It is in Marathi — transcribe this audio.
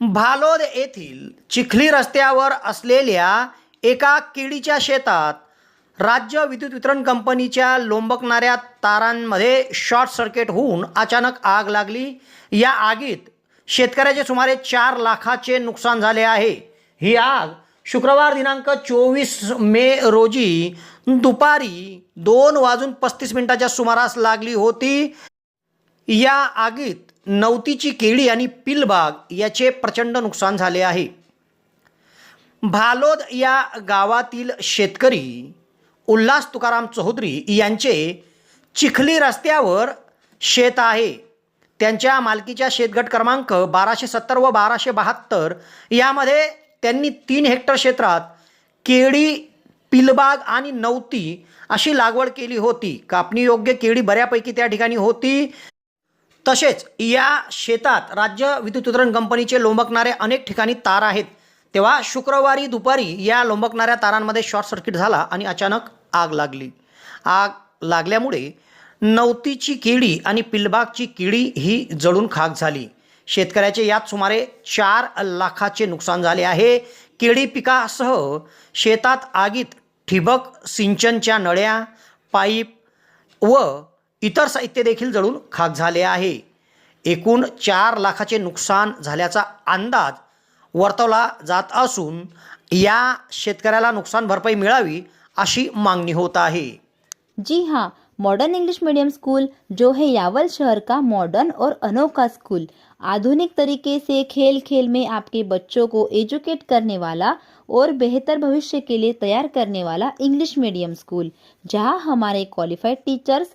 भालोद येथील चिखली रस्त्यावर असलेल्या एका केळीच्या शेतात राज्य विद्युत वितरण कंपनीच्या लोंबकणाऱ्या तारांमध्ये शॉर्ट सर्किट होऊन अचानक आग लागली. या आगीत शेतकऱ्याचे सुमारे चार लाखाचे नुकसान झाले आहे. ही आग शुक्रवार दिनांक चोवीस मे रोजी दुपारी दोन वाजून पस्तीस मिनिटाच्या सुमारास लागली होती. या आगीत नवतीची केळी आणि पिलबाग याचे प्रचंड नुकसान झाले आहे. भालोद या गावातील शेतकरी उल्हास तुकाराम चौधरी यांचे चिखली रस्त्यावर शेत आहे. त्यांच्या मालकीच्या शेतगट क्रमांक बाराशे सत्तर व बाराशे बहात्तर यामध्ये त्यांनी तीन हेक्टर क्षेत्रात केळी पिलबाग आणि नवती अशी लागवड केली होती. कापणीयोग्य केळी बऱ्यापैकी त्या ठिकाणी होती. तसेच या शेतात राज्य विद्युत वितरण कंपनीचे लोंबकणारे अनेक ठिकाणी तार आहेत. तेव्हा शुक्रवारी दुपारी या लोंबकणाऱ्या तारांमध्ये शॉर्ट सर्किट झाला आणि अचानक आग लागली. आग लागल्यामुळे नवतीची केळी आणि पिलबागची केळी ही जळून खाक झाली. शेतकऱ्याचे यात सुमारे चार लाखाचे नुकसान झाले आहे. केळी पिकासह शेतात आगीत ठिबक सिंचनच्या नळ्या पाईप व इतर साहित्य देखील जळून खाक झाले आहे. एकूण चार लाखाचे नुकसान झाल्याचा अंदाज वर्तवला जात असून या शेतकऱ्याला नुकसान भरपाई मिळावी अशी मागणी होत आहे. जी हाँ मॉडर्न इंग्लिश मीडियम स्कूल जो है यावल शहर का मॉडर्न और अनोखा स्कूल आधुनिक तरीके से खेल खेल में आपके बच्चों को एजुकेट करने वाला और बेहतर भविष्य के लिए तैयार करने वाला इंग्लिश मीडियम स्कूल जहां हमारे क्वालिफाइड टीचर्स